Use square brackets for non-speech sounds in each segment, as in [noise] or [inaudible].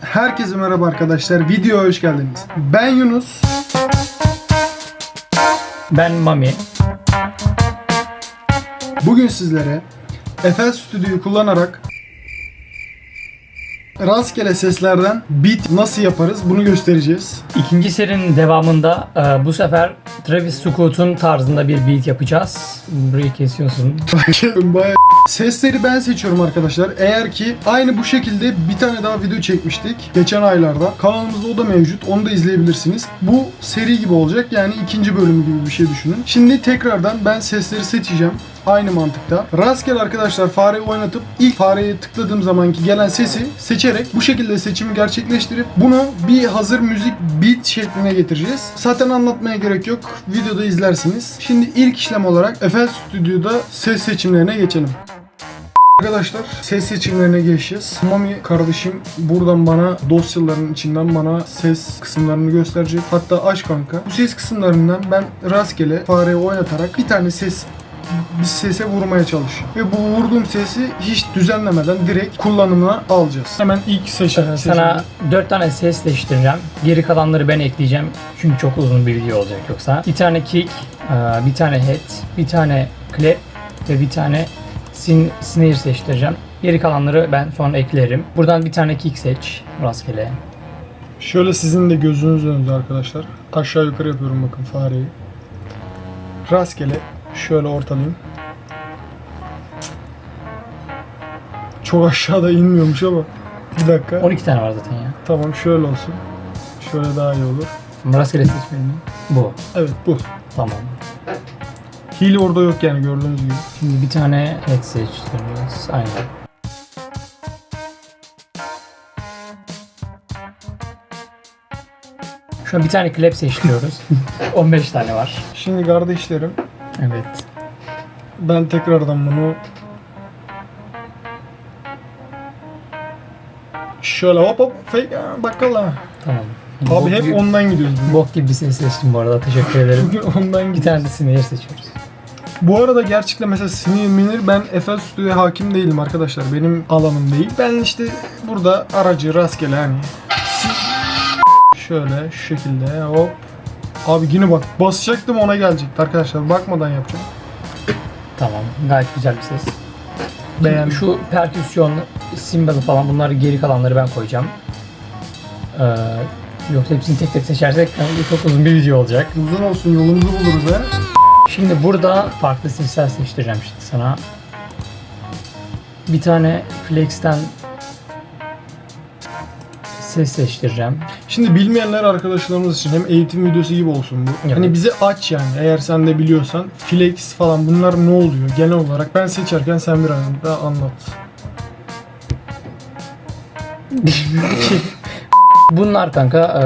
Herkese merhaba arkadaşlar. Videoya hoş geldiniz. Ben Yunus. Ben Mami. Bugün sizlere FL Studio'yu kullanarak rastgele seslerden beat nasıl yaparız bunu göstereceğiz. İkinci serinin devamında e, bu sefer Travis Scott'un tarzında bir beat yapacağız. Burayı kesiyorsun. [laughs] Bayağı Sesleri ben seçiyorum arkadaşlar. Eğer ki aynı bu şekilde bir tane daha video çekmiştik geçen aylarda. Kanalımızda o da mevcut. Onu da izleyebilirsiniz. Bu seri gibi olacak. Yani ikinci bölüm gibi bir şey düşünün. Şimdi tekrardan ben sesleri seçeceğim. Aynı mantıkta. Rastgele arkadaşlar fareyi oynatıp ilk fareye tıkladığım zamanki gelen sesi seçerek bu şekilde seçimi gerçekleştirip bunu bir hazır müzik beat şekline getireceğiz. Zaten anlatmaya gerek yok. Videoda izlersiniz. Şimdi ilk işlem olarak FL Studio'da ses seçimlerine geçelim. Arkadaşlar ses seçimlerine geçeceğiz. Mami kardeşim buradan bana dosyaların içinden bana ses kısımlarını gösterecek. Hatta aç kanka. Bu ses kısımlarından ben rastgele fareyi oynatarak bir tane ses bir sese vurmaya çalışıyorum. Ve bu vurduğum sesi hiç düzenlemeden direkt kullanımına alacağız. Hemen ilk seç E, Sana dört tane ses değiştireceğim. Geri kalanları ben ekleyeceğim. Çünkü çok uzun bir video olacak yoksa. Bir tane kick, e, bir tane head, bir tane clap ve bir tane sin snare seçtireceğim. Geri kalanları ben sonra eklerim. Buradan bir tane kick seç rastgele. Şöyle sizin de gözünüz önünde arkadaşlar. Aşağı yukarı yapıyorum bakın fareyi. Rastgele şöyle ortalayayım. Çok aşağıda inmiyormuş ama. Bir dakika. 12 tane var zaten ya. Tamam şöyle olsun. Şöyle daha iyi olur. Rastgele seçmeyelim mi? Bu. Evet bu. Tamam. Hile orada yok yani gördüğünüz gibi. Şimdi bir tane head seçtireceğiz. Aynen. Şu an bir tane clap seçiyoruz. [laughs] 15 tane var. Şimdi kardeşlerim Evet. ben tekrardan bunu şöyle hop hop bakalım. Tamam. Abi Bok hep gibi- ondan gidiyoruz. Bok gibi bir ses seçtim bu arada. Teşekkür ederim. Bugün [laughs] ondan bir gidiyoruz. tane de snare seçiyoruz. Bu arada gerçekten mesela sinir minir ben FL Studio'ya hakim değilim arkadaşlar. Benim alanım değil. Ben işte burada aracı rastgele hani. Şöyle şu şekilde hop. Abi yine bak basacaktım ona gelecekti arkadaşlar. Bakmadan yapacağım. Tamam. Gayet güzel bir ses. Beğendim. Şu perküsyon, cymbal falan bunları geri kalanları ben koyacağım. Ee, yoksa hepsini tek tek seçersek çok uzun bir video olacak. Uzun olsun yolumuzu buluruz ha. Şimdi burada farklı sesler seçtireceğim şimdi sana. Bir tane Flex'ten ses seçtireceğim. Şimdi bilmeyenler arkadaşlarımız için hem eğitim videosu gibi olsun bu. Evet. Hani bizi aç yani eğer sen de biliyorsan. Flex falan bunlar ne oluyor genel olarak? Ben seçerken sen bir anda anlat. [laughs] Bunlar kanka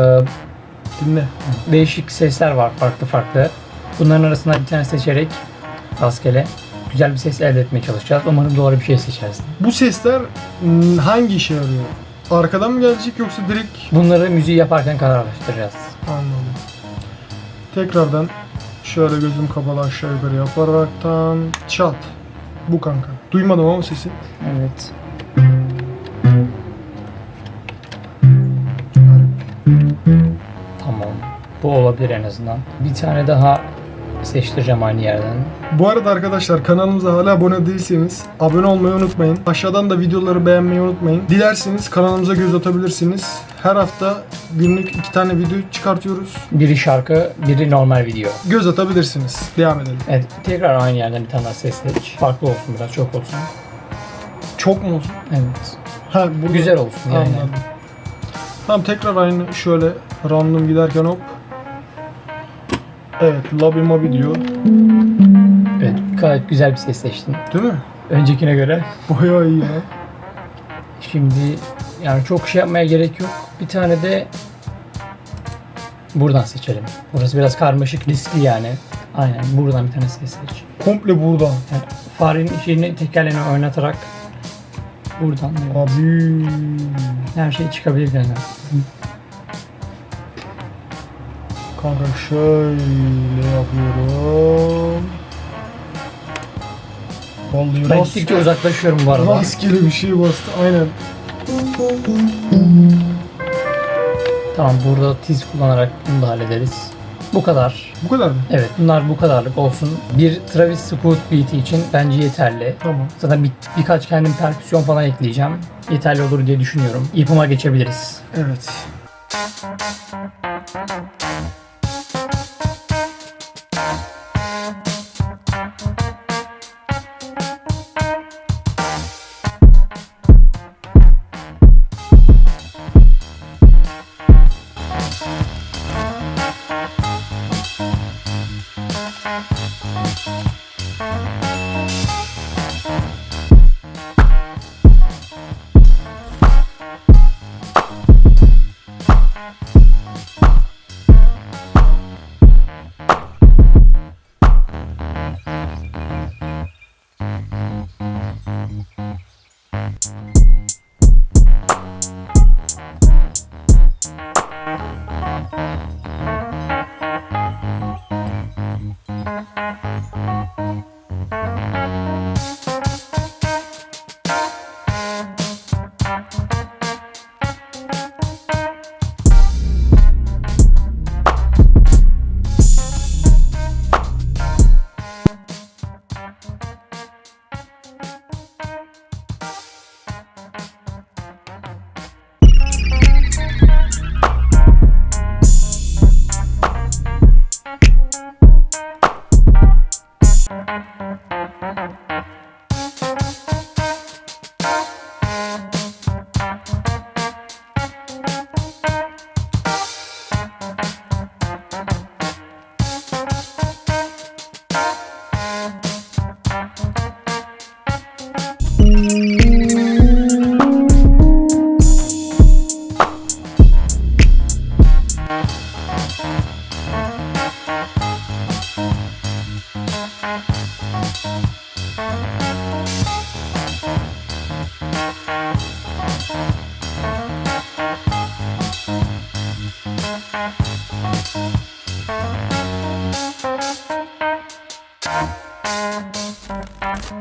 Dinle. e, değişik sesler var farklı farklı. Bunların arasından bir tane seçerek rastgele güzel bir ses elde etmeye çalışacağız. Umarım doğru bir şey seçersin. Bu sesler hmm, hangi işe yarıyor? Arkadan mı gelecek yoksa direkt Bunları müziği yaparken kararlaştıracağız. anladım. Tekrardan şöyle gözüm kapalı aşağı yukarı yaparaktan çat. Bu kanka. Duymadım ama sesi. Evet. Tamam. Bu olabilir en azından. Bir tane daha seçtireceğim aynı yerden. Bu arada arkadaşlar kanalımıza hala abone değilseniz abone olmayı unutmayın. Aşağıdan da videoları beğenmeyi unutmayın. Dilerseniz kanalımıza göz atabilirsiniz. Her hafta günlük iki tane video çıkartıyoruz. Biri şarkı, biri normal video. Göz atabilirsiniz. Devam edelim. Evet, tekrar aynı yerden bir tane daha ses seç. Farklı olsun biraz, çok olsun. Çok mu olsun? Evet. Ha, burada. Güzel olsun yani. Anladım. Tamam tekrar aynı şöyle random giderken hop. Evet, lobby mobi diyor. Evet, gayet güzel bir ses seçtin. Değil mi? Öncekine göre. Bayağı iyi ya. Şimdi yani çok şey yapmaya gerek yok. Bir tane de buradan seçelim. Burası biraz karmaşık, riskli yani. Aynen buradan bir tane ses seç. Komple buradan. Yani farenin şeyini tekerlerini oynatarak buradan böyle Abi. her şey çıkabilir yani. Kanka şöyle yapıyorum. Vallahi Ben rast, gittikçe uzaklaşıyorum bu arada. rastgele bir şey bastı. Aynen. Tamam burada tiz kullanarak bunu da hallederiz. Bu kadar. Bu kadar mı? Evet bunlar bu kadarlık olsun. Bir Travis Scott beat'i için bence yeterli. Tamam. Zaten bir, birkaç kendim perküsyon falan ekleyeceğim. Yeterli olur diye düşünüyorum. Yapıma geçebiliriz. Evet.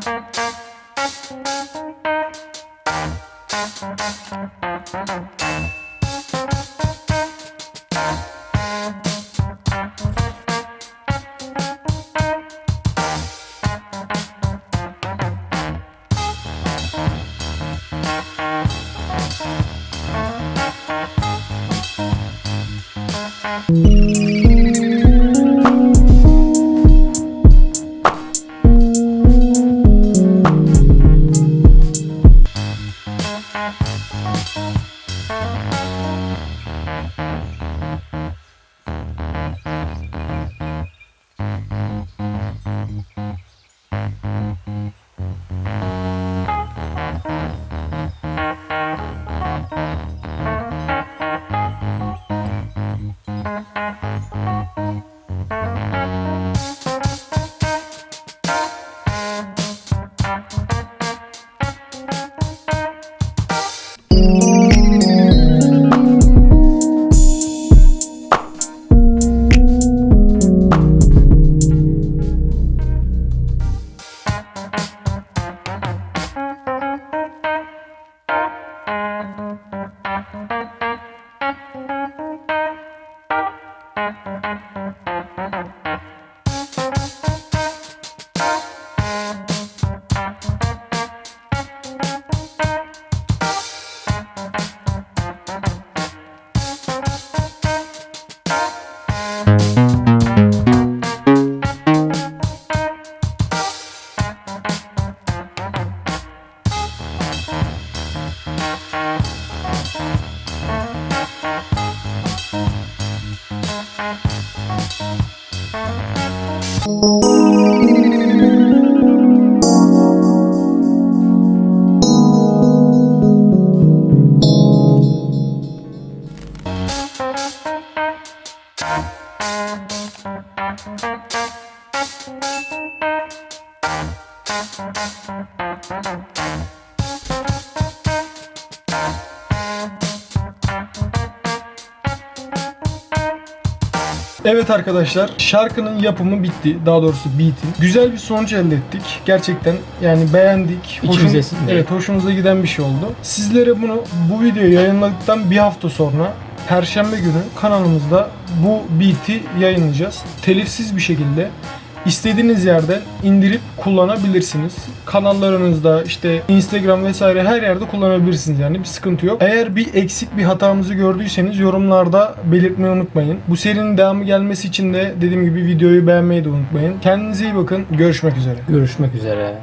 thank mm -hmm. you Evet arkadaşlar şarkının yapımı bitti. Daha doğrusu beat'in. Güzel bir sonuç elde ettik. Gerçekten yani beğendik. Sindi. evet hoşumuza giden bir şey oldu. Sizlere bunu bu videoyu yayınladıktan bir hafta sonra Perşembe günü kanalımızda bu beat'i yayınlayacağız. Telifsiz bir şekilde istediğiniz yerden indirip kullanabilirsiniz. Kanallarınızda işte Instagram vesaire her yerde kullanabilirsiniz yani bir sıkıntı yok. Eğer bir eksik bir hatamızı gördüyseniz yorumlarda belirtmeyi unutmayın. Bu serinin devamı gelmesi için de dediğim gibi videoyu beğenmeyi de unutmayın. Kendinize iyi bakın. Görüşmek üzere. Görüşmek üzere.